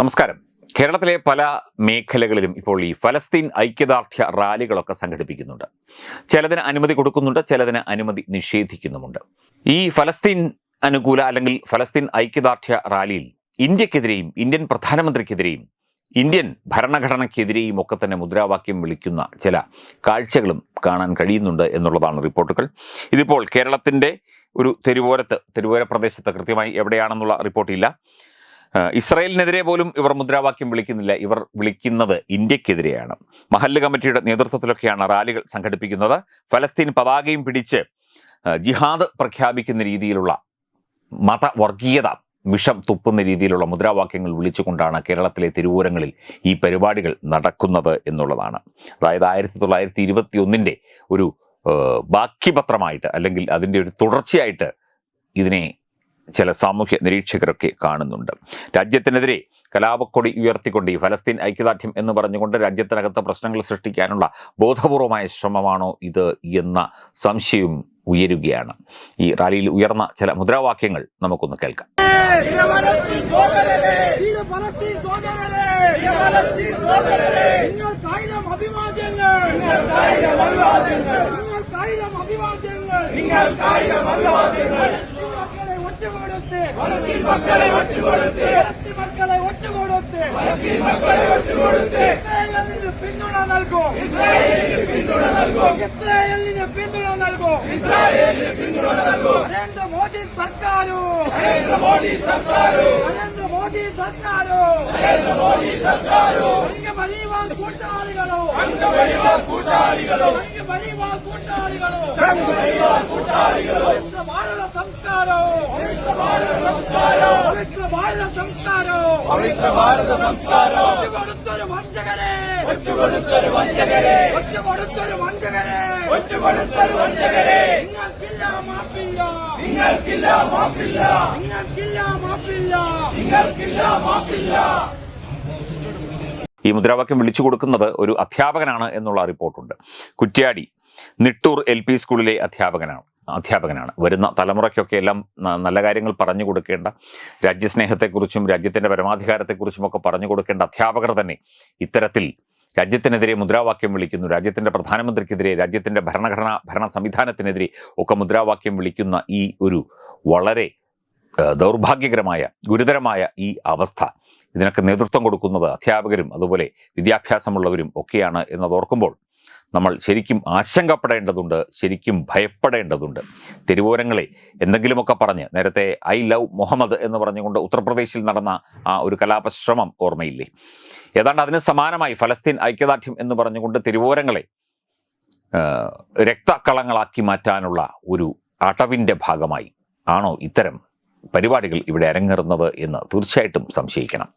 നമസ്കാരം. കേരളത്തിലെ പല മേഖലകളിലും ഇപ്പോൾ ഈ ഫലസ്തീൻ ഐക്യദാർഢ്യ റാലികളൊക്കെ സംഘടിപ്പിക്കുന്നുണ്ട്. ചിലതിന് അനുമതി കൊടുക്കുന്നുണ്ട് ചിലതിന് അനുമതി നിഷേധിക്കുന്നുമുണ്ട്. ഈ ഫലസ്തീൻ അനുകൂല അല്ലെങ്കിൽ ഫലസ്തീൻ ഐക്യദാർഢ്യ റാലിയിൽ ഇന്ത്യക്കെതിരെയും ഇന്ത്യൻ പ്രധാനമന്ത്രിക്കെതിരെയും ഇന്ത്യൻ ഭരണഘടനയ്ക്കെതിരെയും ഒക്കെ തന്നെ മുദ്രാവാക്യം വിളിക്കുന്ന ചില കാഴ്ചകളും കാണാൻ കഴിയുന്നുണ്ട് എന്നുള്ളതാണ് റിപ്പോർട്ടുകൾ. ഇതിപ്പോൾ കേരളത്തിന്റെ ഒരു തെരുവോരത്ത് തെരുവോര പ്രദേശത്ത് കൃത്യമായി എവിടെയാണെന്നുള്ള റിപ്പോർട്ടില്ല. ഇസ്രായേലിനെതിരെ പോലും ഇവർ മുദ്രാവാക്യം വിളിക്കുന്നില്ല. ഇവർ വിളിക്കുന്നത് ഇന്ത്യക്കെതിരെയാണ്. മഹല്ല് കമ്മിറ്റിയുടെ നേതൃത്വത്തിലൊക്കെയാണ് റാലികൾ സംഘടിപ്പിക്കുന്നത്. ഫലസ്തീൻ പതാകയും പിടിച്ച് ജിഹാദ് പ്രഖ്യാപിക്കുന്ന രീതിയിലുള്ള മതവർഗീയത വിഷം തുപ്പുന്ന രീതിയിലുള്ള മുദ്രാവാക്യങ്ങൾ വിളിച്ചുകൊണ്ടാണ് കേരളത്തിലെ തിരുവൂരങ്ങളിൽ ഈ പരിപാടികൾ നടക്കുന്നത് എന്നുള്ളതാണ്. അതായത് ആയിരത്തി തൊള്ളായിരത്തി ഇരുപത്തി ഒന്നിന്റെ ഒരു ബാക്കിപത്രമായിട്ട് അല്ലെങ്കിൽ അതിന്റെ ഒരു തുടർച്ചയായിട്ട് ഇതിനെ ചില സാമൂഹ്യ നിരീക്ഷകരൊക്കെ കാണുന്നുണ്ട്. രാജ്യത്തിനെതിരെ കലാപക്കൊടി ഉയർത്തിക്കൊണ്ട് ഈ ഫലസ്തീൻ ഐക്യദാർഢ്യം എന്ന് പറഞ്ഞുകൊണ്ട് രാജ്യത്തിനകത്ത് പ്രശ്നങ്ങൾ സൃഷ്ടിക്കാനുള്ള ബോധപൂർവമായ ശ്രമമാണോ ഇത് എന്ന സംശയവും ഉയരുകയാണ്. ഈ റാലിയിൽ ഉയർന്ന ചില മുദ്രാവാക്യങ്ങൾ നമുക്കൊന്ന് കേൾക്കാം. വീര ഫലസ്തീൻ മക്കളെ ഒറ്റുകൊടുത്ത്. ഫലസ്തീൻ മക്കളെ ഒറ്റുകൊടുത്ത്. ഫലസ്തീൻ മക്കളെ ഒറ്റുകൊടുത്ത് ഇസ്രായേലിന് പിന്തുണ നൽകും. ഇസ്രായേലിന് പിന്തുണ നൽകും. ഇസ്രായേലിന് പിന്തുണ നൽകും ഇസ്രായേലിന് പിന്തുണ നൽകും നരേന്ദ്ര മോദി സർക്കാരും. നരേന്ദ്ര മോദി സർക്കാരും. നരേന്ദ്ര മോദി സർക്കാരും നരേന്ദ്ര മോദി സർക്കാരും സംഘപരിവാർ കൂട്ടാളികളോ. സംഘപരിവാർ കൂട്ടാളികളോ സംഘപരിവാർ കൂട്ടാളികളോ. സംഘപരിവാർ കൂട്ടാളികളോ പവിത്ര പവിത്ര ഭാരത പവിത്ര ഭാരത സംസ്കാരോ? പവിത്ര ഭാരത സംസ്കാരോ? ഒറ്റുകൊടുത്തൊരു വഞ്ചകരെ ഒറ്റുകൊടുത്തൊരു വഞ്ചകരെ ഒറ്റുകൊടുത്തൊരു വഞ്ചകരെ ഒറ്റുകൊടുത്തൊരു വഞ്ചകരെ നിങ്ങൾക്കില്ല മാപ്പില്ല. നിങ്ങൾക്കില്ല മാപ്പില്ല. നിങ്ങൾക്കില്ല മാപ്പില്ല. നിങ്ങൾക്കില്ല മാപ്പില്ല. ഈ മുദ്രാവാക്യം വിളിച്ചു കൊടുക്കുന്നത് ഒരു അധ്യാപകനാണ് എന്നുള്ള റിപ്പോർട്ടുണ്ട്. കുറ്റ്യാടി നിട്ടൂർ എൽ പി സ്കൂളിലെ അധ്യാപകനാണ്. അധ്യാപകനാണ്. വരുന്ന തലമുറയ്ക്കൊക്കെ എല്ലാം നല്ല കാര്യങ്ങൾ പറഞ്ഞു കൊടുക്കേണ്ട രാജ്യസ്നേഹത്തെക്കുറിച്ചും രാജ്യത്തിന്റെ പരമാധികാരത്തെക്കുറിച്ചും ഒക്കെ പറഞ്ഞു കൊടുക്കേണ്ട അധ്യാപകർ തന്നെ ഇത്തരത്തിൽ രാജ്യത്തിനെതിരെ മുദ്രാവാക്യം വിളിക്കുന്നു. രാജ്യത്തിന്റെ പ്രധാനമന്ത്രിക്കെതിരെ രാജ്യത്തിന്റെ ഭരണഘടനാ ഭരണ സംവിധാനത്തിനെതിരെ ഒക്കെ മുദ്രാവാക്യം വിളിക്കുന്ന ഈ ഒരു വളരെ ദൗർഭാഗ്യകരമായ ഗുരുതരമായ ഈ അവസ്ഥ ഇതിനൊക്കെ നേതൃത്വം കൊടുക്കുന്നത് അധ്യാപകരും അതുപോലെ വിദ്യാഭ്യാസമുള്ളവരും ഒക്കെയാണ് എന്നതോർക്കുമ്പോൾ നമ്മൾ ശരിക്കും ആശങ്കപ്പെടേണ്ടതുണ്ട് ശരിക്കും ഭയപ്പെടേണ്ടതുണ്ട്. തെരുവോരങ്ങളെ എന്തെങ്കിലുമൊക്കെ പറഞ്ഞ് നേരത്തെ ഐ ലവ് മുഹമ്മദ് എന്ന് പറഞ്ഞുകൊണ്ട് ഉത്തർപ്രദേശിൽ നടന്ന ആ ഒരു കലാപശ്രമം ഓർമ്മയില്ലേ? ഏതാണ്ട് അതിന് സമാനമായി ഫലസ്തീൻ ഐക്യദാർഢ്യം എന്ന് പറഞ്ഞുകൊണ്ട് തെരുവോരങ്ങളെ രക്തക്കളങ്ങളാക്കി മാറ്റാനുള്ള ഒരു അടവിന്റെ ഭാഗമായി. ആണോ ഇത്തരം പരിപാടികൾ ഇവിടെ അരങ്ങേറുന്നത് എന്ന് തീർച്ചയായിട്ടും സംശയിക്കണം.